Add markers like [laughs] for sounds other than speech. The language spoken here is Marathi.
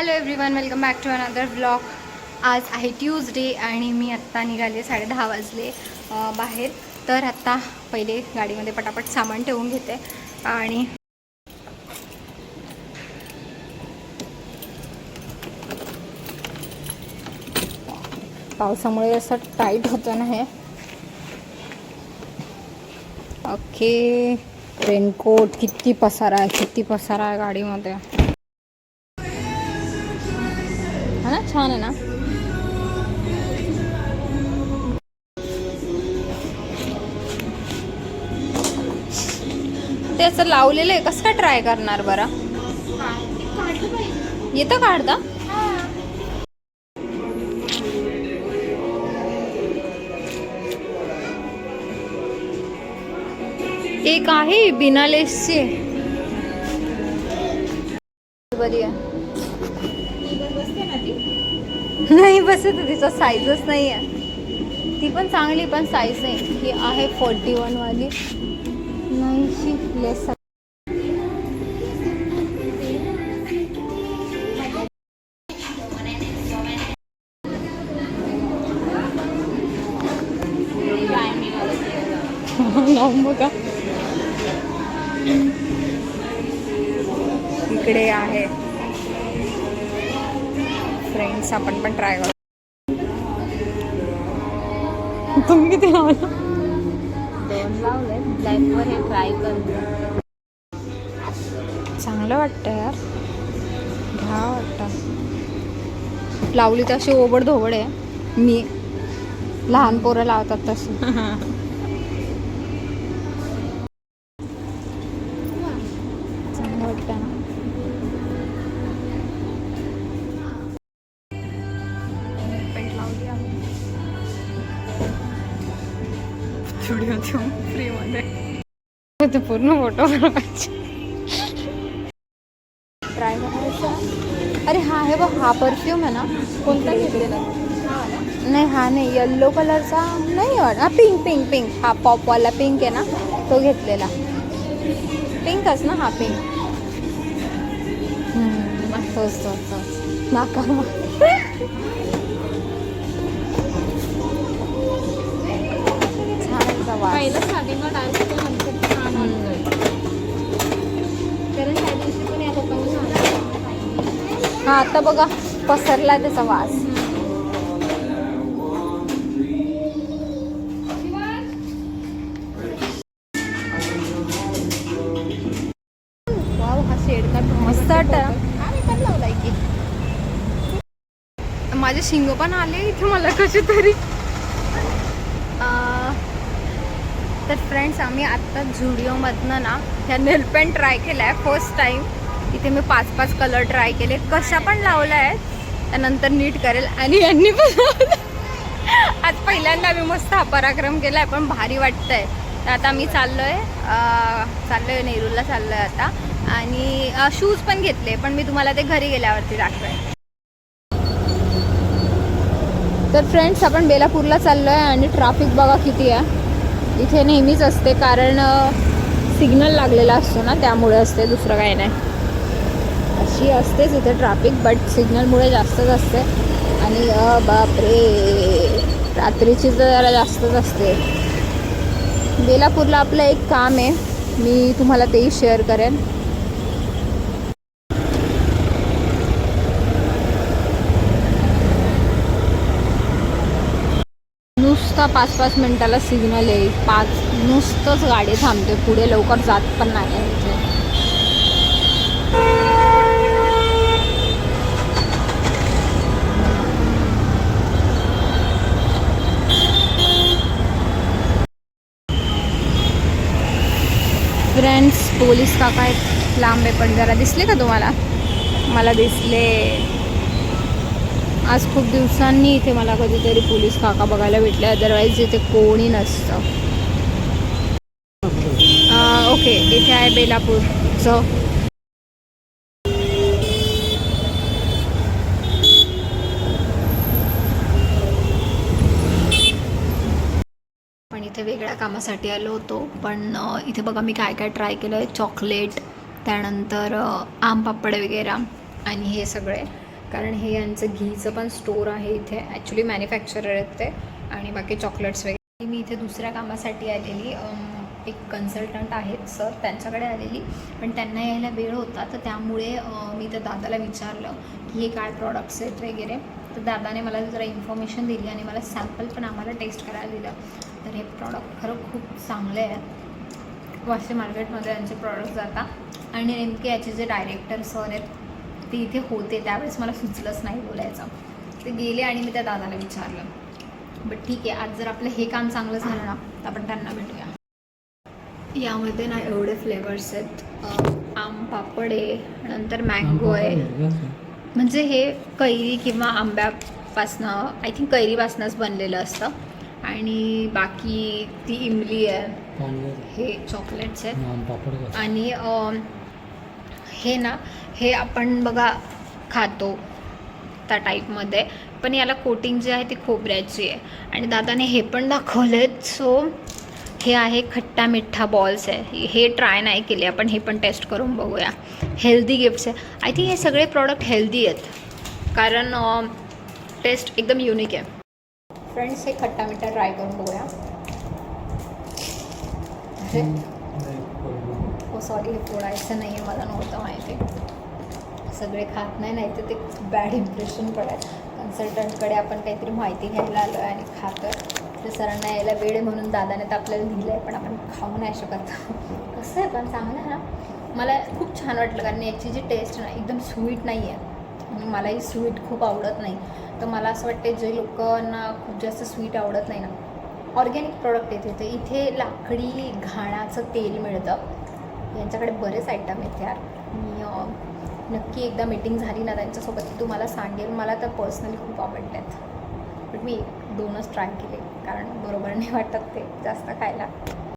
Hello everyone welcome back to another blog आज आहे ट्यूजडे आणि मी आत्ता निघाले साडे दहा वाजले बाहेर. तर आत्ता पहिले गाडीमध्ये पटापट सामान ठेवून घेते आणि पावसामुळे असं टाईट होतं ना हे. ओके रेनकोट किती पसारा आहे किती पसारा आहे गाडीमध्ये. ना छान आहे ना? ते असं लावलेलं आहे कसं काय ट्राय करणार बरं? येतं काढता एक आहे बिना लेसची बरी आहे. नाही बसत तिचा साईजच नाही आहे ती पण चांगली पण साईज नाही. ही आहे फोर्टी वन वाली नाहीशी लेस बघा. इकडे आहे. फ्रेंड्स आपण पण ट्राय करू. तुम्ही किती लावला? दोन लावले. ब्लॅकवर हे ट्राय कर. चांगलं वाटतं यार. घ्या वाटतं. लावली तर अशी ओबड धोबड आहे. मी लहान पोरं लावतात तशी [laughs] फ्रीमध्ये ते पूर्ण फोटो ट्राय करायचा अरे हा आहे बघ हा परफ्यूम आहे ना कोणता घेतलेला? नाही हा नाही येल्लो कलरचा नाही हा पिंक पिंक पिंक हा पॉपवाला पिंक आहे ना तो घेतलेला. पिंकच ना हा पिंक तोच तोच तोच नाका. वास पहिलं स्टार्टिंगला डान्स केला नंतर छान कारण त्या दिवशी पण या लोकांनी सांगितलं. हा आता बघा पसरला त्याचा वास. वाव हा शेड मस्त वाटतं. आम्ही पण लावलाय की. माझे शिंग पण आले इथे मला कसे तरी तर फ्रेंड्स आम्ही आत्ता झुडिओमधनं ना ह्या नेलपेंट ट्राय केला आहे फर्स्ट टाईम इथे मी पाच पाच कलर ट्राय केले. कशा पण लावल्या आहेत त्यानंतर नीट करेल. आणि यांनी पण [laughs] आज पहिल्यांदा मी मस्त हा पराक्रम केला आहे पण भारी वाटतंय. तर आता मी चाललो आहे चाललो आहे नेरूरला चाललो आहे आता. आणि शूज पण घेतले पण मी तुम्हाला ते घरी गेल्यावरती दाखवेन. तर फ्रेंड्स आपण बेलापूरला चाललो आहे आणि ट्राफिक बघा किती आहे. इथे नेहमीच असते कारण सिग्नल लागलेला असतो ना त्यामुळे असते दुसरं काही नाही. अशी असतेच इथे ट्रॅफिक बट सिग्नलमुळे जास्तच असते. आणि अ बापरे! रात्रीची तर जरा जास्तच असते. बेलापूरला आपलं एक काम आहे मी तुम्हाला तेही शेअर करेन. नुसता पाच पाच मिनिटाला सिग्नल आहे पाच नुसतंच गाडी थांबते. पुढे लवकर जात पण नाही आहे इथे. फ्रेंड्स पोलीस काका आहेत. लांबे पण जरा दिसले का तुम्हाला? मला दिसले. आज खूप दिवसांनी इथे मला कधीतरी पोलीस काका बघायला भेटले अदरवाईज इथे कोणी नसतं. ओके इथे आहे बेलापूरचं. पण इथे वेगळ्या कामासाठी आलो होतो पण इथे बघा मी काय काय ट्राय केलं आहे चॉकलेट त्यानंतर आम पापड वगैरे आणि हे सगळे. कारण हे यांचं घीचं पण स्टोर आहे इथे. ॲक्च्युली मॅन्युफॅक्चरर आहेत ते आणि बाकी चॉकलेट्स वगैरे. मी इथे दुसऱ्या कामासाठी आलेली एक कन्सल्टंट आहेत सर त्यांच्याकडे आलेली. पण त्यांना यायला वेळ होता तर त्यामुळे मी त्या दादाला विचारलं की हे काय प्रॉडक्ट्स आहेत वगैरे. तर दादाने मला जरा इन्फॉर्मेशन दिली आणि मला सॅम्पल पण आम्हाला टेस्ट करायला दिलं. तर हे प्रॉडक्ट खरं खूप चांगले आहेत. वाशी मार्केटमध्ये यांचे प्रॉडक्ट जातात आणि नेमके याचे जे डायरेक्टर सर आहेत ते इथे होते त्यावेळेस मला सुचलंच नाही बोलायचं. ते गेले आणि मी त्या दादाला विचारलं. बट ठीक आहे आज जर आपलं हे काम चांगलं झालं ना तर आपण त्यांना भेटूया. यामध्ये ना एवढे फ्लेवर्स आहेत. आम पापड आहे नंतर मँगो आहे. म्हणजे हे कैरी किंवा आंब्यापासनं आय थिंक कैरीपासनंच बनलेलं असतं. आणि बाकी ती इमली आहे हे चॉकलेट्स आहेत. आणि हे ना हे आपण बघा खातो त्या टाईपमध्ये पण याला कोटिंग जे आहे ती खोबऱ्याची आहे. आणि दादाने हे पण दाखवलेत सो हे आहे खट्टा मिठ्ठा बॉल्स आहे. हे ट्राय नाही केले आपण हे पण टेस्ट करून बघूया. हेल्दी गिफ्ट्स आहे. आय थिंक हे सगळे प्रॉडक्ट हेल्दी आहेत. कारण टेस्ट एकदम युनिक आहे. फ्रेंड्स हे खट्टा मिठ्ठा ट्राय करून बघूया. हो सॉरी हे फोडायचं नाही आहे मला नव्हतं माहिती. सगळे खात नाही नाही तर ते बॅड इम्प्रेशन पडेल कन्सल्टंटकडे आपण काहीतरी माहिती घ्यायला आलो आहे आणि खातो तर सरांना यायला वेळ आहे म्हणून दादाने तर आपल्याला लिहिलं आहे पण आपण खाऊ नाही शकत. कसं आहे पण चांगलं आहे ना मला खूप छान वाटलं कारण याची जी टेस्ट ना एकदम स्वीट नाही आहे आणि मलाही स्वीट खूप आवडत नाही. तर मला असं वाटतं जे लोकांना खूप जास्त स्वीट आवडत नाही ना ऑर्गॅनिक प्रॉडक्ट येते. तर इथे लाकडी घाणाचं तेल मिळतं. यांच्याकडे बरेच आयटम आहेत यार. मी नक्की एकदा मीटिंग झाली ना त्यांच्यासोबत ती तुम्हाला सांगेल मला तर पर्सनली खूप आवडतात. बट मी दोनच ट्राय केले कारण बरोबर नाही वाटत ते जास्त खायला.